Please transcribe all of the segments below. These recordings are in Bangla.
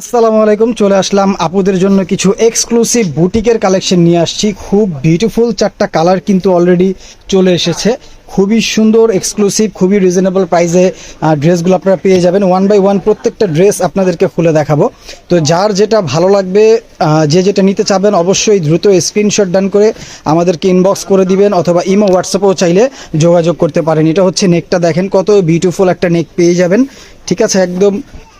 আসসালামু আলাইকুম, চলে আসলাম আপুদের জন্য কিছু এক্সক্লুসিভ বুটিকের কালেকশন নিয়ে আসছি। খুব বিউটিফুল চারটা কালার কিন্তু অলরেডি চলে এসেছে। খুবই সুন্দর এক্সক্লুসিভ খুবই রিজনেবল প্রাইসে ড্রেসগুলো আপনারা পেয়ে যাবেন। ওয়ান বাই ওয়ান প্রত্যেকটা ড্রেস আপনাদেরকে খুলে দেখাবো। তো যার যেটা ভালো লাগবে যে যেটা নিতে চাবেন, অবশ্যই দ্রুত স্ক্রিনশট ডান করে আমাদেরকে ইনবক্স করে দিবেন অথবা ইমো হোয়াটসঅ্যাপেও চাইলে যোগাযোগ করতে পারেন। এটা হচ্ছে নেকটা দেখেন, কত বিউটিফুল একটা নেক পেয়ে যাবেন। ঠিক আছে, একদম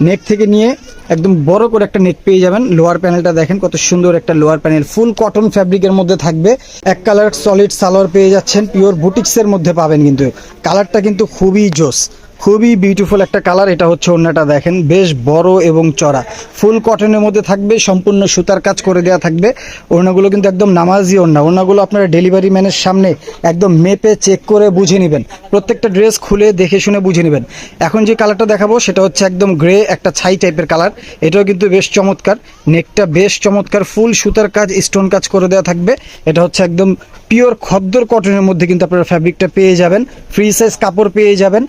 নেক থেকে নিয়ে একদম বড় করে একটা নেক পেয়ে যাবেন। লোয়ার প্যানেলটা দেখেন কত সুন্দর একটা লোয়ার প্যানেল। ফুল কটন ফ্যাব্রিকের মধ্যে থাকবে। এক কালার সলিড সালোয়ার পেয়ে যাচ্ছেন পিওর বুটিক্সের মধ্যে পাবেন কিন্তু। কালারটা কিন্তু খুবই জোস। খুবই বিউটিফুল একটা কালার এটা হচ্ছে ওড়নাটা দেখেন, বেশ বড় এবং চড়া। ফুল কটনের মধ্যে থাকবে, সম্পূর্ণ সুতার কাজ করে দেওয়া থাকবে। ওড়নাগুলো কিন্তু একদম নামাজি ওড়না। ওড়নাগুলো আপনারা ডেলিভারি ম্যানের সামনে একদম মেপে চেক করে বুঝে নেবেন। প্রত্যেকটা ড্রেস খুলে দেখে শুনে বুঝে নেবেন। এখন যে কালারটা দেখাবো, সেটা হচ্ছে একদম গ্রে একটা ছাই টাইপের কালার এটাও কিন্তু বেশ চমৎকার। নেকটা বেশ চমৎকার। ফুল সুতার কাজ স্টোন কাজ করে দেওয়া থাকবে। এটা হচ্ছে একদম পিওর খদ্দর কটনের মধ্যে কিন্তু আপনারা ফ্যাব্রিকটা পেয়ে যাবেন। ফ্রি সাইজ কাপড় পেয়ে যাবেন।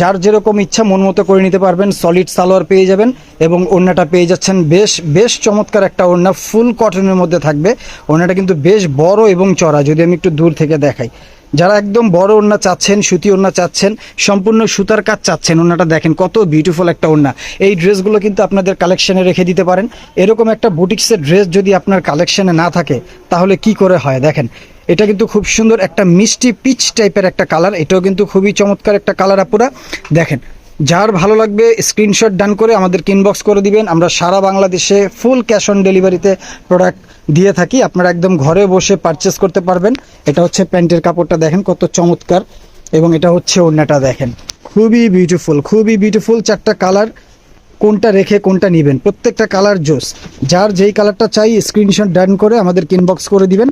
যার যেরকম ইচ্ছা মন মতো করে নিতে পারবেন সলিড সালোয়ার পেয়ে যাবেন এবং ওড়নাটা পেয়ে যাচ্ছেন বেশ বেশ চমৎকার একটা ওড়না ফুল কটনের মধ্যে থাকবে। ওড়নাটা কিন্তু বেশ বড় এবং চড়া, যদি আমি একটু দূর থেকে দেখাই। যারা একদম বড় ওড়না চাচ্ছেন, সুতি ওড়না চাচ্ছেন, সম্পূর্ণ সুতার কাজ চাচ্ছেন, ওড়নাটা দেখেন কত বিউটিফুল একটা ওড়না। এই ড্রেসগুলো কিন্তু আপনাদের কালেকশনে রেখে দিতে পারেন। এরকম একটা বুটিক্সের ড্রেস যদি আপনার কালেকশনে না থাকে, তাহলে কি করে হয়? দেখেন এটা কিন্তু খুব সুন্দর একটা মিষ্টি পিচ টাইপের একটা কালার এটাও কিন্তু খুবই চমৎকার একটা কালার আপুরা। দেখেন, যার ভালো লাগবে স্ক্রিনশট ডান করে আমাদেরকে ইনবক্স করে দিবেন। আমরা সারা বাংলাদেশে ফুল ক্যাশ অন ডেলিভারিতে প্রোডাক্ট দিয়ে থাকি। আপনারা একদম ঘরে বসে পারচেস করতে পারবেন। এটা হচ্ছে প্যান্টের কাপড়টা দেখেন, কত চমৎকার। এবং এটা হচ্ছে ওড়নাটা দেখেন, খুবই বিউটিফুল খুবই বিউটিফুল চারটা কালার কোনটা রেখে কোনটা নেবেন? প্রত্যেকটা কালার জোস। যার যেই কালারটা চাই স্ক্রিনশট ডান করে আমাদের ইনবক্স করে দিবেন।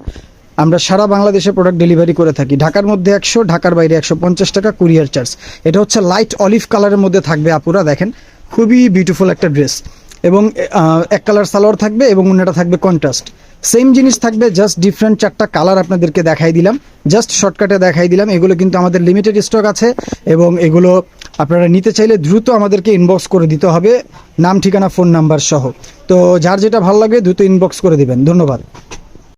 আমরা সারা বাংলাদেশে প্রোডাক্ট ডেলিভারি করে থাকি। ঢাকার মধ্যে একশো, ঢাকার বাইরে একশো পঞ্চাশ টাকা কুরিয়ার চার্জ এটা হচ্ছে লাইট অলিভ কালারের মধ্যে থাকবে আপুরা, দেখেন। খুবই বিউটিফুল একটা ড্রেস এবং এক কালার সালোয়ার থাকবে এবং অন্যটা থাকবে কন্ট্রাস্ট সেম জিনিস থাকবে জাস্ট ডিফারেন্ট চারটা কালার আপনাদেরকে দেখাই দিলাম। জাস্ট শর্টকাটে দেখাই দিলাম। এগুলো কিন্তু আমাদের লিমিটেড স্টক আছে এবং এগুলো আপনারা নিতে চাইলে দ্রুত আমাদেরকে ইনবক্স করে দিতে হবে। নাম, ঠিকানা ফোন নাম্বার সহ। তো যার যেটা ভালো লাগে দ্রুত ইনবক্স করে দিবেন। ধন্যবাদ।